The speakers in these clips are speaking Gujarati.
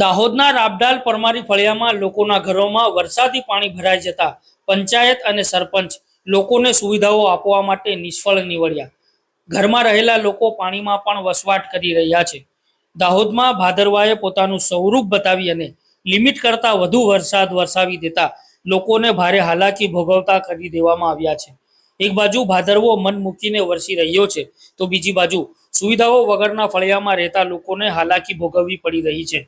દાહોદના રાબડાલ પરમારી ફળિયામાં લોકોના ઘરોમાં વરસાદી પાણી ભરાઈ જતા પંચાયત અને સરપંચ લોકોને સુવિધાઓ આપવા માટે નિષ્ફળ નીવડ્યા. ઘરમાં રહેલા લોકો પાણીમાં પણ વસવાટ કરી રહ્યા છે. દાહોદમાં ભાદરવાએ પોતાનું સ્વરૂપ બતાવી અને લિમિટ કરતાં વધુ વરસાદ વરસાવી દેતા લોકોને ભારે હાલાકી ભોગવતા કરી દેવામાં આવ્યા છે. એક બાજુ ભાદરવો મન મૂકીને વરસી રહ્યો છે, તો બીજી બાજુ સુવિધાઓ વગરના ફળિયામાં રહેતા લોકોને હાલાકી ભોગવવી પડી રહી છે.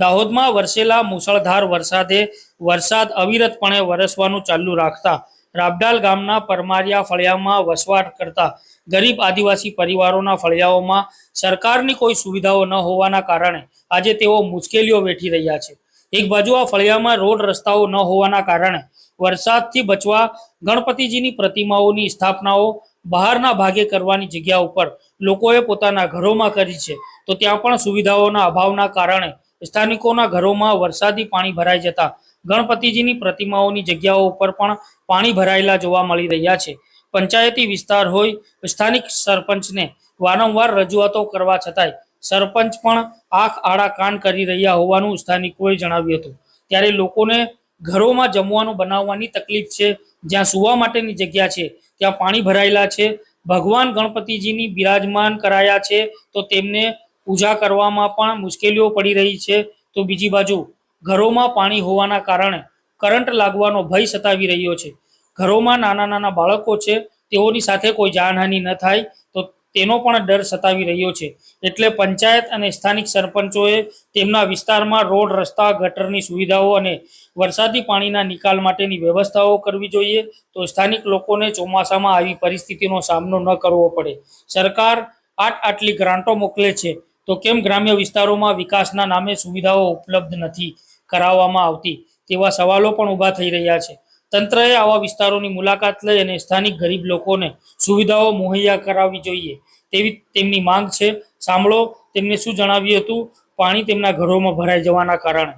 દાહોદમાં વરસેલા મુસળધાર વરસાદે વરસાદ અવિરતપણે વરસવાનું ચાલુ રાખતા રાબડાલ ગામના પરમારિયા ફળિયામાં વસવાટ કરતા ગરીબ આદિવાસી પરિવારોના ફળિયાઓમાં સરકારની કોઈ સુવિધાઓ ન હોવાના કારણે આજે તેઓ મુશ્કેલીઓ વેઠી રહ્યા છે. એક બાજુ આ ફળિયામાં રોડ રસ્તાઓ ન હોવાના કારણે વરસાદથી બચવા ગણપતિજીની પ્રતિમાઓની સ્થાપનાઓ બહારના ભાગે કરવાની જગ્યા ઉપર લોકોએ પોતાના ઘરોમાં કરી છે, તો ત્યાં પણ સુવિધાઓના અભાવના કારણે સ્થાનિકોના ઘરોમાં વરસાદી પાણી ભરાઈ જતા ગણપતિજીની પ્રતિમાઓની જગ્યાઓ ઉપર પણ પાણી ભરાયેલા જોવા મળી રહ્યા છે. પંચાયતી વિસ્તાર હોય, સ્થાનિક સરપંચને વારંવાર રજૂઆતો કરવા છતાંય સરપંચ પણ આંખ આડા કાન કરી રહ્યા હોવાનું સ્થાનિકોએ જણાવ્યું હતું. ત્યારે લોકોને ઘરોમાં જમવાનું બનાવવાની તકલીફ છે, જ્યાં સુવા માટેની જગ્યા છે, ત્યાં પાણી ભરાયેલા છે, ભગવાન ગણપતિજીની બિરાજમાન કરાયા છે, તો તેમને પૂજા કરવામાં પણ મુશ્કેલીઓ પડી રહી છે. તો બીજી બાજુ, ઘરોમાં પાણી હોવાના કારણે કરંટ લાગવાનો ભય સતાવી રહ્યો છે. ઘરોમાં નાના નાના બાળકો છે, તેઓની સાથે કોઈ જાનહાનિ ન થાય, તો તેનો પણ ડર સતાવી રહ્યો છે. એટલે પંચાયત અને સ્થાનિક સરપંચોએ તેમના વિસ્તારમાં રોડ, રસ્તા, ગટરની સુવિધાઓ અને વરસાદી પાણીના નિકાલ માટેની વ્યવસ્થાઓ કરવી જોઈએ. તો સ્થાનિક લોકોને ચોમાસામાં આવી પરિસ્થિતિનો સામનો ન કરવો પડે. સરકાર આટ આટલી ગ્રાન્ટો મોકલે છે. તો કેમ ગ્રામ્ય વિસ્તારોમાં વિકાસના નામે સુવિધાઓ ઉપલબ્ધ નથી કરાવવામાં આવતી તેવા સવાલો પણ ઊભા થઈ રહ્યા છે તંત્રએ આવા વિસ્તારોની મુલાકાત લઈ અને સ્થાનિક ગરીબ લોકોને સુવિધાઓ મુહૈયા કરાવવી જોઈએ તેવી તેમની માંગ છે સાંભળો તેમને શું જણાવ્યું હતું પાણી તેમના ઘરોમાં ભરાઈ જવાના કારણે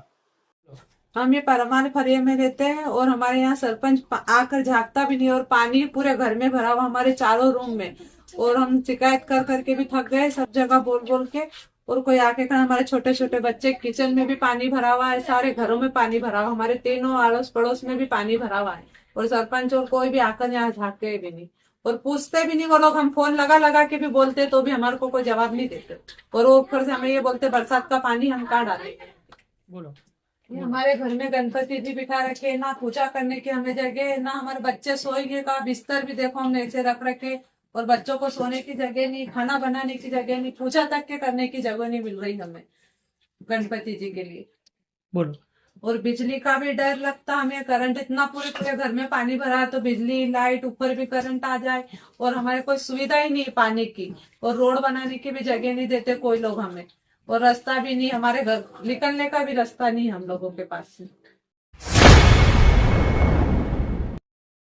हम ये परमान फरिया में रहते हैं और हमारे यहाँ सरपंच पा- आकर झांकता भी नहीं और पानी पूरे घर में भरा हुआ हमारे चारों रूम में और हम शिकायत कर करके भी थक गए सब जगह बोल बोल के और कोई आके कर हमारे छोटे छोटे बच्चे किचन में भी पानी भरा हुआ है सारे घरों में पानी भरा हुआ है हमारे तीनों आड़ोस पड़ोस में भी पानी भरा हुआ है। और सरपंच और कोई भी आकर यहाँ झांके भी नहीं। और पूछते भी नहीं वो लोग हम फ़ोन लगा लगा के भी बोलते तो भी हमारे को कोई जवाब नहीं देते। और वो ऊपर से हमें ये बोलते बरसात का पानी हम कहा डाले बोलो। हमारे घर में गणपति जी बिठा रखे ना पूजा करने की हमें जगह ना हमारे बच्चे सोएँगे का बिस्तर भी देखो हमने ऐसे रख रखे और बच्चों को सोने की जगह नहीं खाना बनाने की जगह नहीं पूजा तक के करने की जगह नहीं मिल रही हमें गणपति जी के लिए। बोलो। और बिजली का भी डर लगता हमें करंट इतना पूरे पूरे घर में पानी भरा तो बिजली लाइट ऊपर भी करंट आ जाए और हमारे कोई सुविधा ही नहीं पानी की और रोड बनाने की भी जगह नहीं देते कोई लोग हमें और रास्ता भी नहीं हमारे घर निकलने का भी रास्ता नहीं हम लोगों के पास। से